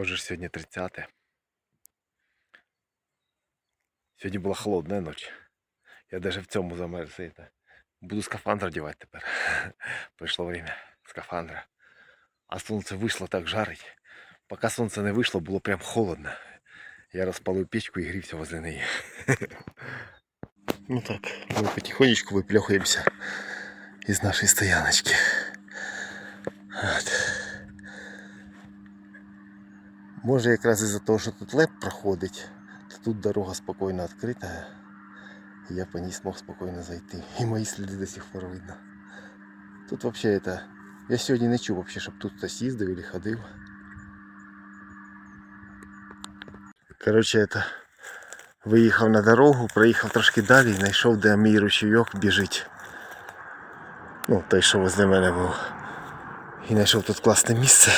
Отже сьогодні 30. Сьогодні була холодна ніч. Я навіть в цьому замерз. Буду скафандр одягати тепер. Прийшло время скафандра. А сонце вийшло так жарить. Поки сонце не вийшло, було прям холодно. Я розпалив печку і грівся возле неї. Ну так, ми потихонечку випльохуємося із нашої стояночки. От. Може якраз із-за того, що тут леп проходить, то тут дорога спокійно відкрита. І я по ній змог спокійно зайти. І мої сліди до сих пор видно. Тут взагалі это... Я сьогодні не чув, вообще, щоб тут хтось їздив или ходив. Коротше, это... виїхав на дорогу, проїхав трошки далі і знайшов, де мій ручейок біжить. Ну, той, що возле мене був. І знайшов тут класне місце,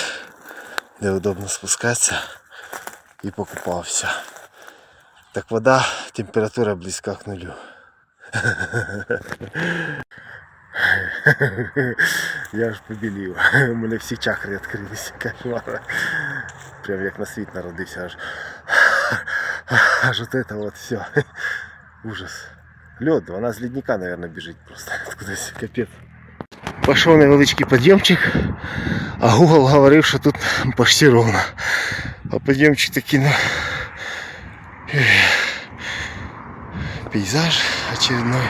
де удобно спускатися і покупався. Так вода, температура близька к нулю. Я ж побілів. У мене всі чакри відкрилися. Кошмар. Прям як на світ народився аж. Аж вот это вот все. Ужас. Лед, вона з ледника, наверное, біжить просто. Кудись капець. Пішов невеличкий підйомчик, а Google говорив, що тут почти ровно. А підйомчик такий, ну, пейзаж очередной.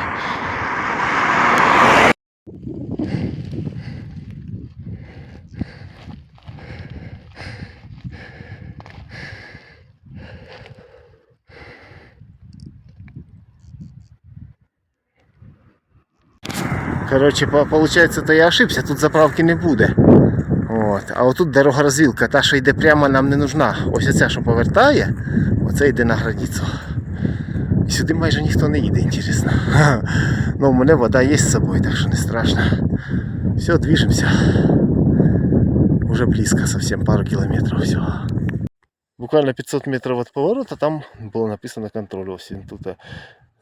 Короче, по- получается, то я ошибся, тут заправки не буде. От. А отут дорога розвілка, та, що йде прямо, нам не нужна. Ось оця, що повертає, оце йде на границю. Сюди майже ніхто не їде, інтересно. Ну, у мене вода є з собою, так що не страшно. Все, движемося. Уже близко совсем, пару километров всего. Буквально 500 метров от поворота там было написано контроль він тут е,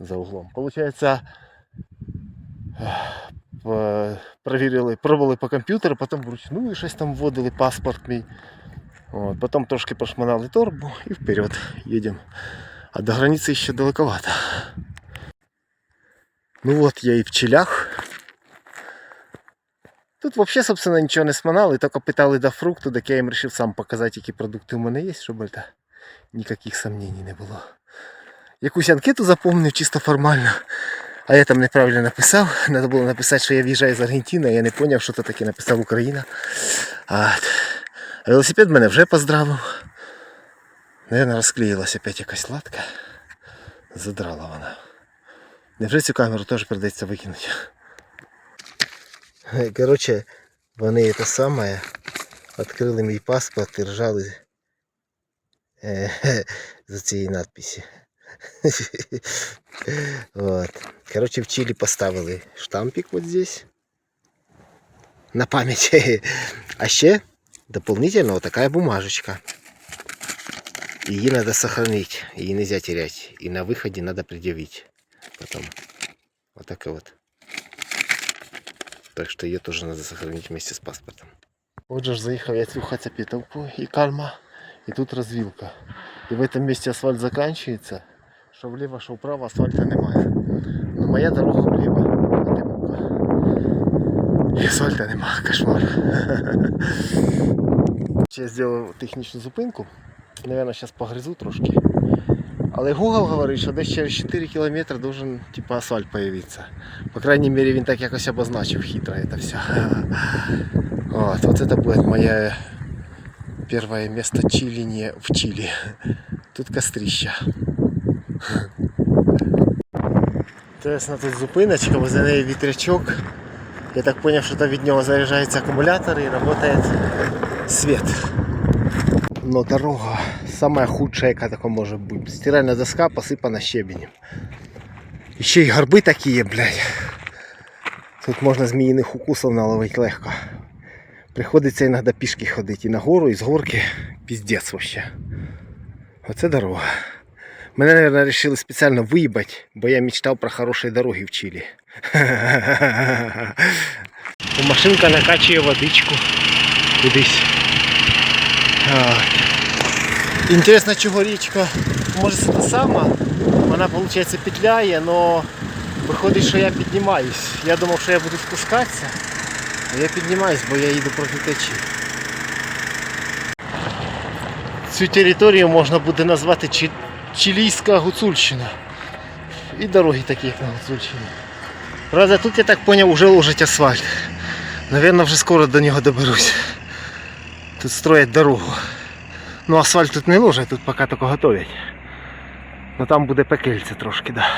за углом. Получается, По- Провірили, пробували по комп'ютеру, потім вручну щось там вводили, паспорт мій. От, потім трошки пошманали торбу і вперед їдемо. А до границі ще далековато. Ну от я і в челях. Тут взагалі, собственно, нічого не сманали, тільки питали до фрукту, так я їм вирішив сам показати, які продукти у мене є, щоб это, ніяких сомнений не було. Якусь анкету заповнив чисто формально. А я там неправильно написав. Треба було написати, що я в'їжджаю з Аргентини, я не зрозумів, що це таке написав Україна. А, велосипед мене вже поздравив. Наверное, розклеїлася опять якась латка. Задрала вона. Невже цю камеру теж придеться викинути? Коротше, вони те саме відкрили мій паспорт і ржали е, за цієї надписи. Вот. Короче, в Чили поставили штампик вот здесь. На память. А ще дополнительно вот такая бумажечка. Ее надо сохранить. Ее нельзя терять. И на выходе надо предъявить. Потом. Вот такая вот. Так что ее тоже надо сохранить вместе с паспортом. Отже ж заїхав я цю Хацапетовку і кальма. І тут розвілка. І в этом месте асфальт заканчивается. Що вліво, що вправо асфальта немає. Моя дорога вліво. І асфальта немає, кошмар. Я зробив технічну зупинку. Наверное, зараз погризу трошки. Але Google говорить, що десь через 4 км должен типа асфальт появитися. По крайней мере, він так якось обозначив хитро это все. Вот, вот это будет моє первое место чиления в Чили. Тут кострища. Інтересна тут зупиночка, возле неї вітрячок. Я так зрозумів, що там від нього заряджається акумулятор і працює світ. Но дорога самая худшая, яка така може бути. Стиральна доска посипана щебенем. І ще й горби такі, блядь. Тут можна зміїних укусів наловити легко. Приходиться іноді пішки ходити і на гору, і з горки. Піздець вообще. Оце дорога. Мене, наверное, решили спеціально виїбати, бо я мечтав про хороші дороги в Чилі. Машинка накачує водичку кудись. Інтересно, чого річка. Може це та сама. Вона виходить петляє, але виходить, що я піднімаюсь. Я думав, що я буду спускатися. А я піднімаюсь, бо я їду проти течії. Цю територію можна буде назвати Чилійська Гуцульщина. І дороги такі, як на Гуцульщині. Правда, тут я так зрозумів, вже ложить асфальт. Наверно, вже скоро до нього доберусь. Тут строять дорогу. Ну асфальт тут не ложать, тут поки тільки готовять. Ну там буде пекельце трошки, да.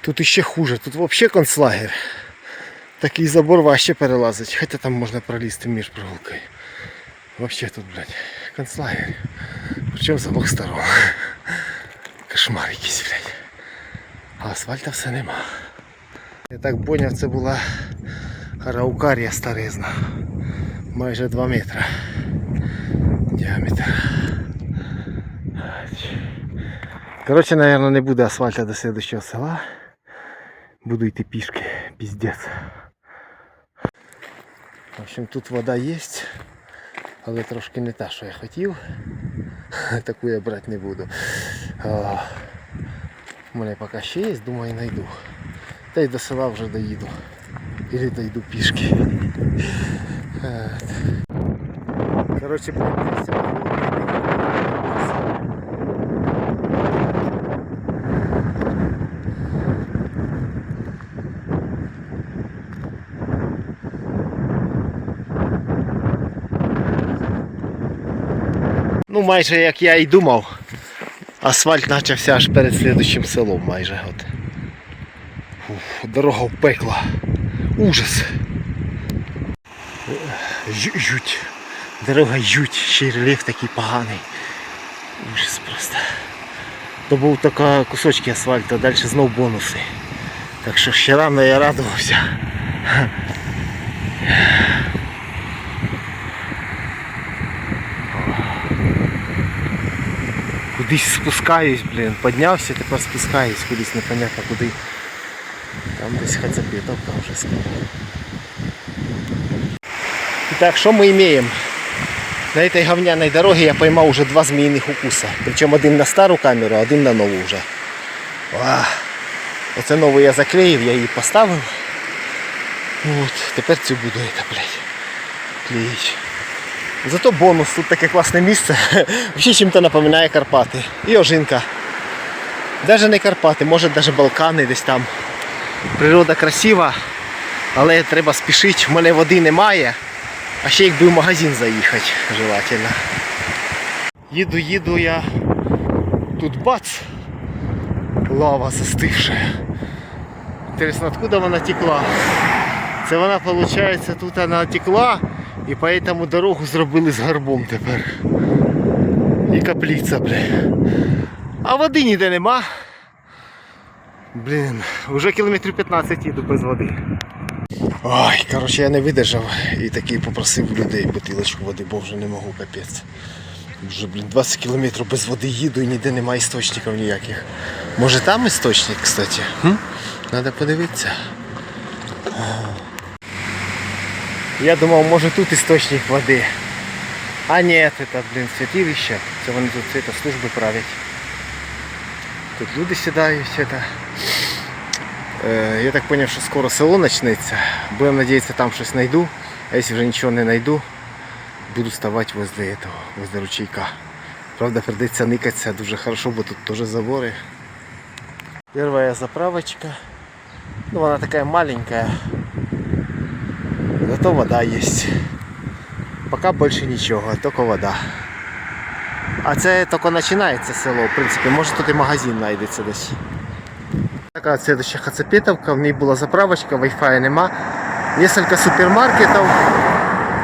Тут іще хуже, тут взагалі концлагер. Такий забор важче перелазить, хоча там можна пролізти між прогулкою. Вообще тут, блядь, концлагер. Причому з обох сторон. Кошмар якийсь, блядь. А асфальта все нема. Я так поняв, це була араукарія старезна. Майже 2 метри. Діаметр. Коротше, наверное, не буде асфальта до следующего села. Буду йти пішки. Піздець. В общем, тут вода є, але трошки не та, що я хотів. Таку я брати не буду. О, У мене поки ще є, думаю, знайду. Та й до села вже доїду. Или дойду пішки. От. Коротше, Ну, майже як я і думав. Асфальт почався аж перед слідущим селом майже. От. Уф, дорога в пекло. Ужас. Ю- Ють. Дорога ють, ще й рельєф такий поганий. Ужас просто. То був тільки кусочки асфальту, а далі знов бонуси. Так що ще рано я радувався. Кудись спускаюсь, блін. Піднявся, тепер спускаюсь кудись непонятно куди. Там десь хацапетовка вже скоро. Итак, что мы имеем? На этой говняной дороге я поймал уже два змеиных укуса. Причем один на старую камеру, а один на новую уже. Ва. Оце нову я заклеїв, я її поставив. От, тепер цю буду это, блядь, клеїть. Зато бонус, тут таке класне місце. Взагалі чим-то напоминає Карпати. І ожинка. Даже не Карпати, може навіть Балкани десь там. Природа красива, але треба спішити, в мене води немає. А ще якби в магазин заїхати, желательно. Їду, їду я. Тут бац! Лава застивша. Інтересно, откуда вона текла? Це вона, виходить, тут вона текла і поэтому дорогу зробили з горбом тепер. І каплиця, бля. А води ніде нема. Блін, вже кілометрів 15 їду без води. Ой, коротше, я не видержав і такий попросив людей бутилочку води, бо вже не можу капець. Вже, блін, 20 кілометрів без води їду і ніде немає істочників ніяких. Може там істочник, кстати? Надо подивитися. Я думав, може тут істочник води. А ні, це, блін, святилище. Це вони тут це, служби правлять. Тут люди сідають. Это. Е, Я так зрозумів, що скоро село почнеться. Будемо сподіватися, там щось знайду. А якщо вже нічого не знайду, буду ставати возле этого, возле ручейка. Правда, придеться никатися дуже хорошо, бо тут теж забори. Первая заправочка. Ну, она такая маленькая. Зато вода есть. Пока больше ничего, только вода. А це тільки починається село, в принципі, може тут і магазин знайдеться десь. Така следующая Хацапетовка, в ней була заправочка, Wi-Fi нема. Несколько супермаркетов.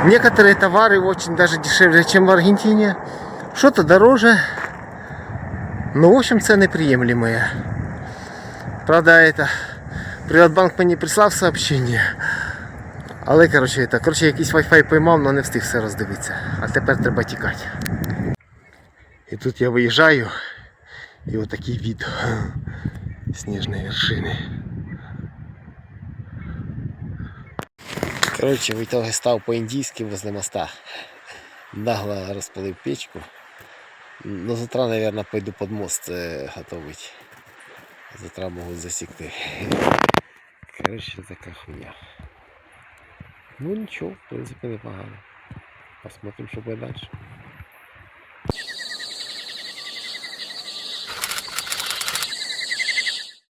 Некоторые товары очень даже дешевле, чем в Аргентине. Что-то дороже. Ну, в общем, цены приемлемые. Правда, это Приватбанк мені прислав сообщення. Але, коротше, это, коротше, якийсь Wi-Fi поймав, але не встиг все роздивитися. А тепер треба тікати. І тут я виїжджаю, і отакий від сніжної вершини. Коротше, в став по-індійськи возле моста. Нагло розпалив печку. Ну, завтра, наверное, пойду под мост э, готовить. Завтра могут засекти. Короче, така хуйня. Ну нічого, в принципі, непогано. Посмотрим, що буде далі.